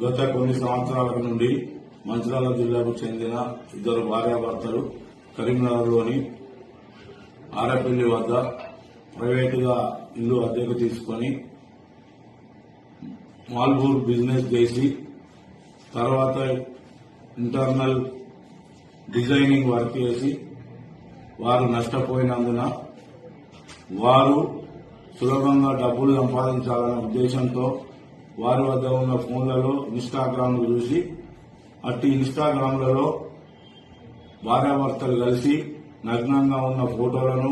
గత కొన్ని సంవత్సరాల నుండి మంచిరాల జిల్లాకు చెందిన ఇద్దరు భార్యాభర్తలు కరీంనగర్లోని ఆరపల్లి వద్ద ప్రైవేటుగా ఇల్లు అద్దెకు తీసుకొని మాల్బూర్ బిజినెస్ చేసి తర్వాత ఇంటర్నల్ డిజైనింగ్ వర్క్ చేసి వారు నష్టపోయినందున వారు సులభంగా డబ్బులు సంపాదించాలనే ఉద్దేశంతో వారి వద్ద ఉన్న ఫోన్లలో ఇన్స్టాగ్రామ్ చూసి అట్టి ఇన్స్టాగ్రామ్లలో భార్యాభర్తలు కలిసి నగ్నంగా ఉన్న ఫోటోలను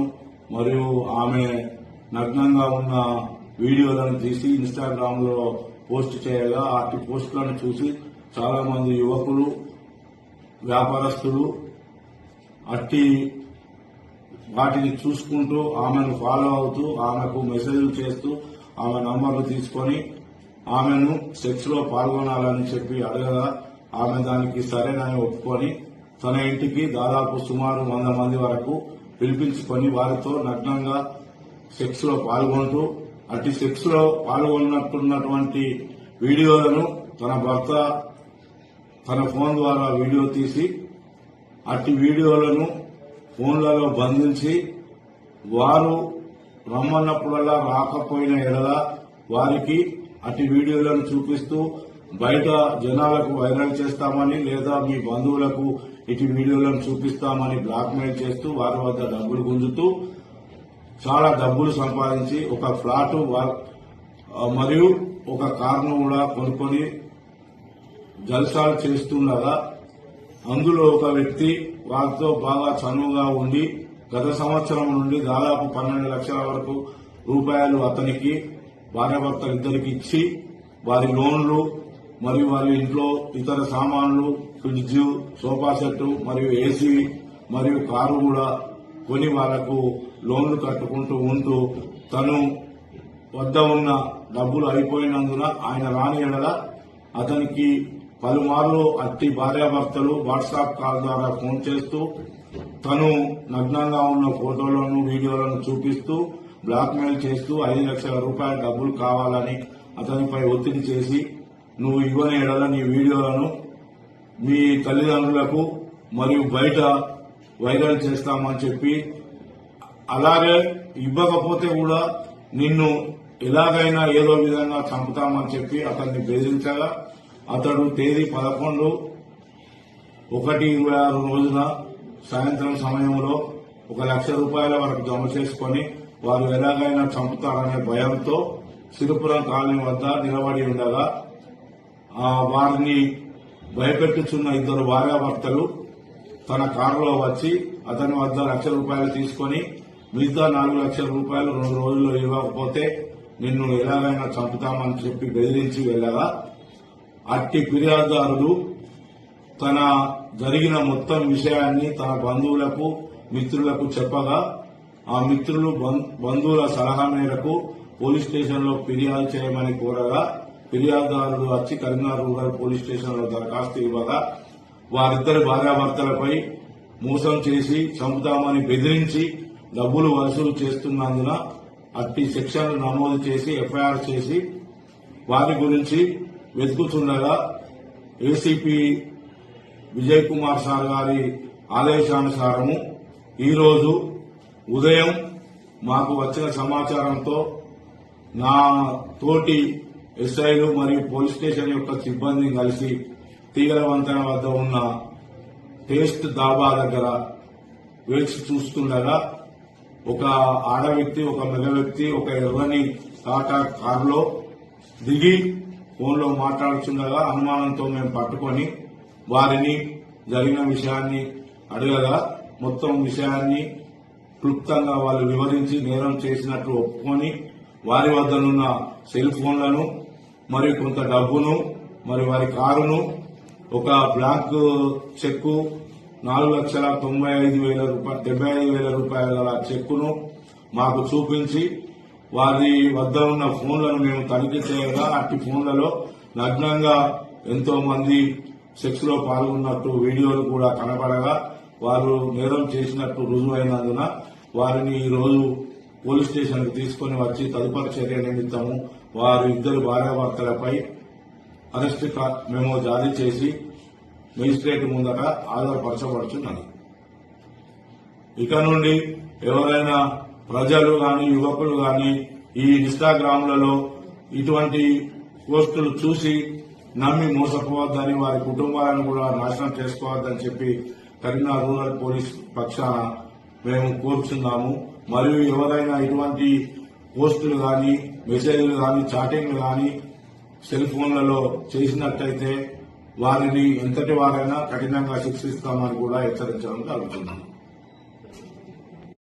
మరియు ఆమె నగ్నంగా ఉన్న వీడియోలను తీసి ఇన్స్టాగ్రామ్లో పోస్ట్ చేయగా అట్టి పోస్టులను చూసి చాలా మంది యువకులు వ్యాపారస్తులు అట్టి వాటిని చూసుకుంటూ ఆమెను ఫాలో అవుతూ ఆమెకు మెసేజ్లు చేస్తూ ఆమె నంబర్లు తీసుకొని ఆమెను సెక్స్లో పాల్గొనాలని చెప్పి అడగగా ఆమె దానికి సరేనని ఒప్పుకొని తన ఇంటికి దాదాపు సుమారు వంద మంది వరకు పిలిపించుకొని వారితో నగ్నంగా సెక్స్లో పాల్గొంటూ అట్టి సెక్స్లో పాల్గొన్నట్టున్నటువంటి వీడియోలను తన భర్త తన ఫోన్ ద్వారా వీడియో తీసి అట్టి వీడియోలను ఫోన్లలో బంధించి వారు రమ్మన్నప్పుడల్లా రాకపోయిన ఎడల వారికి అటు వీడియోలను చూపిస్తూ బయట జనాలకు వైరల్ చేస్తామని లేదా మీ బంధువులకు ఇటు వీడియోలను చూపిస్తామని బ్లాక్మెయిల్ చేస్తూ వారి వద్ద డబ్బులు గుంజుతూ చాలా డబ్బులు సంపాదించి ఒక ఫ్లాట్ మరియు ఒక కారును కూడా కొనుక్కొని జల్సాలు చేస్తుండగా అందులో ఒక వ్యక్తి వారితో బాగా చనువుగా ఉండి గత సంవత్సరం నుండి దాదాపు పన్నెండు లక్షల వరకు రూపాయలు అతనికి భార్యాభర్తలు ఇద్దరికి ఇచ్చి వారి లోన్లు మరియు వారి ఇంట్లో ఇతర సామాన్లు ఫ్రిడ్జ్ సోఫా సెట్ మరియు ఏసీ మరియు కారు కూడా కొని వాళ్ళకు లోన్లు కట్టుకుంటూ ఉంటూ తను వద్ద ఉన్న డబ్బులు అయిపోయినందున ఆయన రాని ఎడల అతనికి పలుమార్లు అట్టి భార్యాభర్తలు వాట్సాప్ కాల్ ద్వారా ఫోన్ చేస్తూ తను నగ్నంగా ఉన్న ఫోటోలను వీడియోలను చూపిస్తూ బ్లాక్మెయిల్ చేస్తూ ఐదు లక్షల రూపాయల డబ్బులు కావాలని అతనిపై ఒత్తిడి చేసి నువ్వు ఇవ్వని ఎడల నీ వీడియోలను మీ తల్లిదండ్రులకు మరియు బయట వైరల్ చేస్తామని చెప్పి అలాగే ఇవ్వకపోతే కూడా నిన్ను ఎలాగైనా ఏదో విధంగా చంపుతామని చెప్పి అతన్ని బెదిరించగా అతడు తేదీ పదకొండు ఒకటి ఇరవై ఆరు రోజున సాయంత్రం సమయంలో ఒక లక్ష రూపాయల వరకు జమ చేసుకొని వారు ఎలాగైనా చంపుతారనే భయంతో సిరిపురం కాలనీ వద్ద నిలబడి ఉండగా ఆ వారిని భయపెట్టుచున్న ఇద్దరు భార్యాభర్తలు తన కారులో వచ్చి అతని వద్ద లక్ష రూపాయలు తీసుకొని మిగతా నాలుగు లక్షల రూపాయలు రెండు రోజుల్లో ఇవ్వకపోతే నిన్ను ఎలాగైనా చంపుతామని చెప్పి బెదిరించి వెళ్ళగా అట్టి ఫిర్యాదుదారుడు తన జరిగిన మొత్తం విషయాన్ని తన బంధువులకు మిత్రులకు చెప్పగా ఆ మిత్రులు బం- బంధువుల సలహా మేరకు పోలీస్ స్టేషన్లో ఫిర్యాదు చేయమని కోరగా ఫిర్యాదుదారుడు వచ్చి కరీంనగర్ రూరల్ పోలీస్ స్టేషన్లో దరఖాస్తు ఇవ్వగా వారిద్దరి భార్యాభర్తలపై మోసం చేసి చంపుతామని బెదిరించి డబ్బులు వసూలు చేస్తున్నందున అట్టి శిక్షలు నమోదు చేసి ఎఫ్ఐఆర్ చేసి వారి గురించి వెతుకుతుండగా ఏసీపీ విజయ్ కుమార్ సార్ గారి ఆదేశానుసారము ఈరోజు ఉదయం మాకు వచ్చిన సమాచారంతో నా తోటి ఎస్ఐలు మరియు పోలీస్ స్టేషన్ యొక్క సిబ్బందిని కలిసి తీగల వంతెన వద్ద ఉన్న టేస్ట్ దాబా దగ్గర వేచి చూస్తుండగా ఒక ఆడ వ్యక్తి ఒక మగ వ్యక్తి ఒక ఎర్రని టాటా కారులో దిగి ఫోన్లో మాట్లాడుతుండగా అనుమానంతో మేము పట్టుకొని వారిని జరిగిన విషయాన్ని అడగగా మొత్తం విషయాన్ని క్లుప్తంగా వాళ్ళు వివరించి నేరం చేసినట్లు ఒప్పుకొని వారి వద్దనున్న సెల్ ఫోన్లను మరియు కొంత డబ్బును మరి వారి కారును ఒక బ్లాంక్ చెక్కు నాలుగు లక్షల తొంభై ఐదు వేల రూపాయలు డెబ్బై ఐదు వేల రూపాయల చెక్కును మాకు చూపించి వారి వద్ద ఉన్న ఫోన్లను మేము తనిఖీ చేయగా అట్టి ఫోన్లలో నగ్నంగా ఎంతో మంది సెక్స్లో పాల్గొన్నట్టు వీడియోలు కూడా కనబడగా వారు నేరం చేసినట్టు రుజువైనందున వారిని ఈ రోజు పోలీస్ స్టేషన్కు తీసుకుని వచ్చి తదుపరి చర్య నిమిత్తము వారు ఇద్దరు భార్యాభర్తలపై అరెస్ట్ మేము జారీ చేసి మెజిస్ట్రేట్ ముందట ఆధారపరచబడుచున్నది. ఇక నుండి ఎవరైనా ప్రజలు గాని యువకులు గాని ఈ ఇన్స్టాగ్రామ్లలో ఇటువంటి పోస్టులు చూసి నమ్మి మోసపోవద్దని వారి కుటుంబాలను కూడా నాశనం చేసుకోవద్దని చెప్పి కరీంనగర్ రూరల్ పోలీస్ పక్షాన మేము కోరుచున్నాము. మరియు ఎవరైనా ఇటువంటి పోస్టులు గాని మెసేజ్లు గాని చాటింగ్లు గాని సెల్ ఫోన్లలో చేసినట్టయితే వారిని ఎంతటి వారైనా కఠినంగా శిక్షిస్తామని కూడా హెచ్చరించడం జరుగుతున్నాము